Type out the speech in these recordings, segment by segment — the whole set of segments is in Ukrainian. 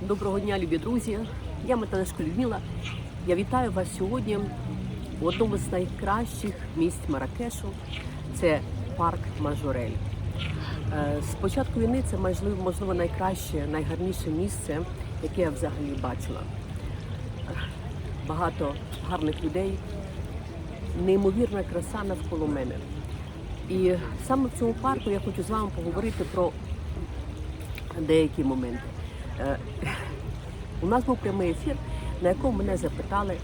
Доброго дня, любі друзі. Я Металешко Людмила. Я вітаю вас сьогодні у одному з найкращих місць Маракешу. Це парк Мажорель. Е, З початку війни це можливо, найкраще, найгарніше місце, яке я взагалі бачила. Е, Багато гарних людей, неймовірна краса навколо мене. І саме в цьому парку я хочу з вами поговорити про деякі моменти. Е, У нас був прямий ефір, на якому мене запитали,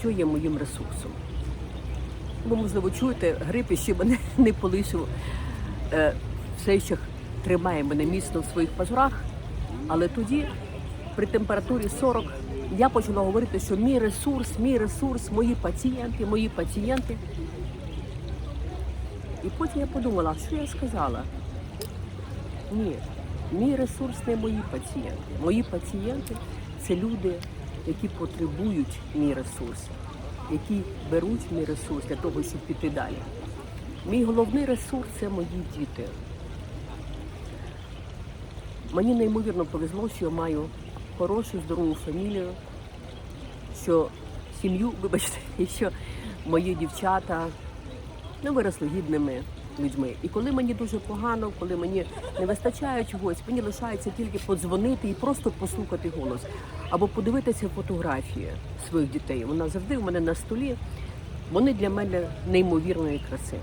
що є моїм ресурсом. Ви, можливо, чуєте, грип ще мене не полишив. Е, Все ще тримає мене міцно в своїх пазурах, але тоді, при температурі 40, я почала говорити, що мій ресурс, мій ресурс, мої пацієнти, мої пацієнти. І потім я подумала, що я сказала? Ні, мій ресурс не мої пацієнти. Мої пацієнти це люди, які потребують мій ресурс, які беруть мій ресурс для того, щоб піти далі. Мій головний ресурс це мої діти. Мені неймовірно повезло, що я маю хорошу, здорову фамілію, що сім'ю, вибачте, і що мої дівчата ну, виросли гідними людьми. І коли мені дуже погано, коли мені не вистачає чогось, мені лишається тільки подзвонити і просто послухати голос або подивитися фотографії своїх дітей. Вона завжди у мене на столі. Вони для мене неймовірної краси.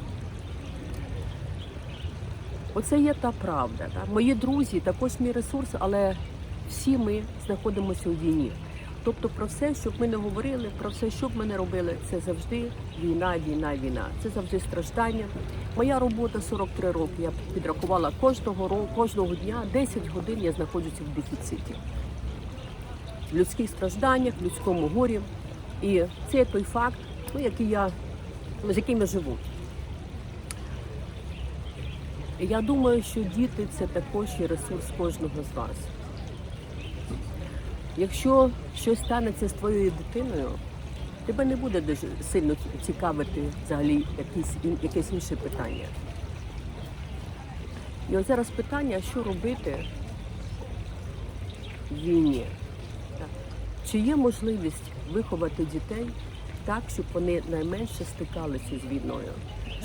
Оце є та правда. Так? Мої друзі також мій ресурс, але всі ми знаходимося у війні. Тобто про все, щоб ми не говорили, про все, що б ми не робили, це завжди війна, війна, війна. Це завжди страждання. Моя робота 43 роки. Я підрахувала кожного року, кожного дня 10 годин я знаходжуся в дефіциті. В людських стражданнях, в людському горі. І це той факт, ну, який я, з яким я живу. Я думаю, що діти це також є ресурс кожного з вас. Якщо щось станеться з твоєю дитиною, тебе не буде дуже сильно цікавити взагалі якісь, якесь інше питання. І от зараз питання, що робити в війні? Чи є можливість виховати дітей так, щоб вони найменше стикалися з війною,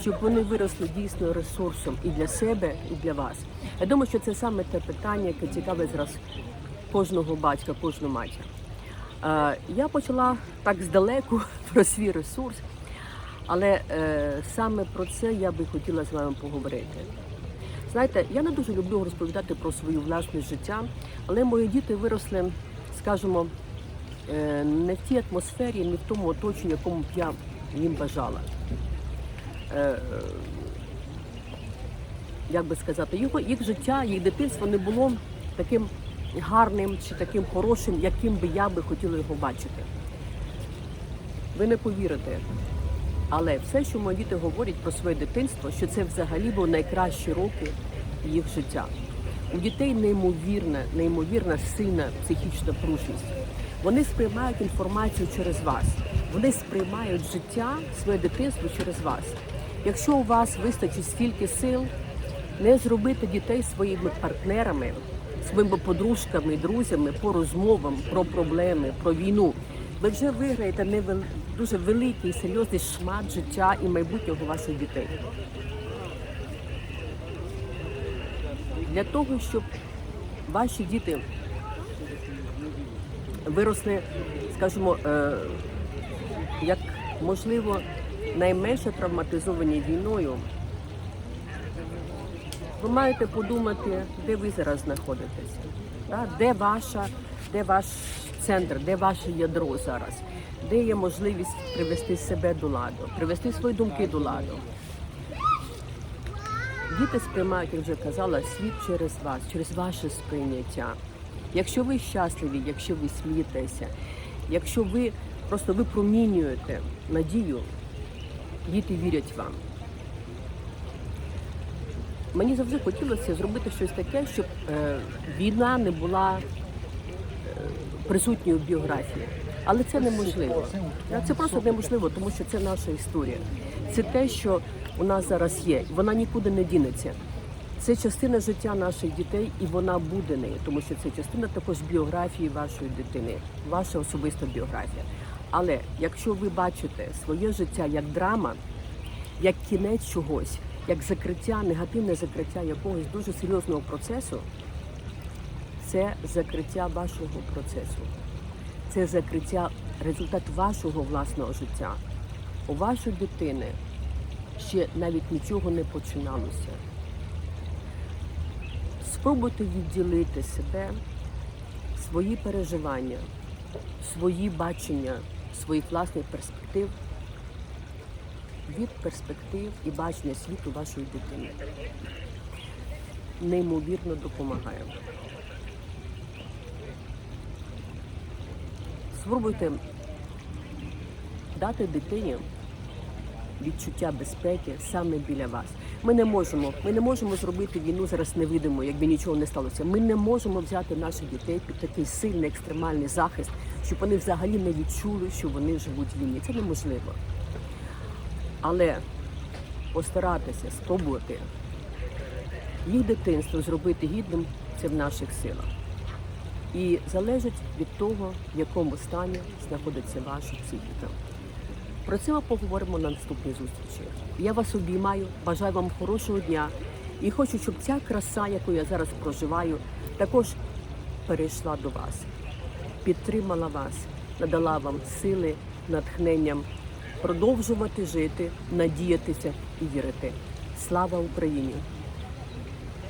щоб вони виросли дійсно ресурсом і для себе, і для вас? Я думаю, що це саме те питання, яке цікаве зараз кожного батька, кожну матір. Е, Я почала так здалеку про свій ресурс, але е, саме про це я би хотіла з вами поговорити. Знаєте, я не дуже люблю розповідати про своє власне життя, але мої діти виросли, скажімо, е, не в тій атмосфері, не в тому оточенні, якому б я їм бажала. Як би сказати, їх життя, їх дитинство не було таким гарним чи таким хорошим, яким би я би хотіла його бачити. Ви не повірите. Але все, що мої діти говорять про своє дитинство, що це взагалі були найкращі роки їх життя. У дітей неймовірна, неймовірна сильна психічна пружність. Вони сприймають інформацію через вас. Вони сприймають життя, своє дитинство через вас. Якщо у вас вистачить стільки сил, не зробити дітей своїми партнерами, своїми подружками, друзями по розмовам про проблеми, про війну. Ви вже виграєте невел... дуже великий, серйозний шмат життя і майбутнього ваших дітей. Для того, щоб ваші діти виросли, скажімо, е, як можливо, найменше травматизовані війною, ви маєте подумати, де ви зараз знаходитесь, да? де ваша, де ваш центр, де ваше ядро зараз, де є можливість привести себе до ладу, привести свої думки до ладу. Діти сприймають, як вже казала, світ через вас, через ваше сприйняття. Якщо ви щасливі, якщо ви смієтеся, якщо ви просто випромінюєте надію, діти вірять вам. Мені завжди хотілося зробити щось таке, щоб е, війна не була е, присутньою в біографії. Але це неможливо. Це просто неможливо, тому що це наша історія. Це те, що у нас зараз є. Вона нікуди не дінеться. Це частина життя наших дітей, і вона буде нею, тому що це частина також біографії вашої дитини, ваша особиста біографія. Але якщо ви бачите своє життя як драма, як кінець чогось, як закриття, негативне закриття якогось дуже серйозного процесу, це закриття вашого процесу, це закриття результат вашого власного життя. У вашої дитини ще навіть нічого не починалося. Спробуйте відділити себе, свої переживання, свої бачення, своїх власних перспектив від перспектив і бачення світу вашої дитини. Неймовірно допомагає. Спробуйте дати дитині відчуття безпеки саме біля вас. Ми не можемо, ми не можемо зробити війну зараз невидимо, якби нічого не сталося. Ми не можемо взяти наших дітей під такий сильний екстремальний захист, щоб вони взагалі не відчули, що вони живуть в війні. Це неможливо. Але постаратися, спробувати їх дитинство зробити гідним це в наших силах. І залежить від того, в якому стані знаходиться ваша психіка. Про це ми поговоримо на наступній зустрічі. Я вас обіймаю, бажаю вам хорошого дня і хочу, щоб ця краса, яку я зараз проживаю, також перейшла до вас, підтримала вас, надала вам сили, натхненням продовжувати жити, надіятися і вірити. Слава Україні!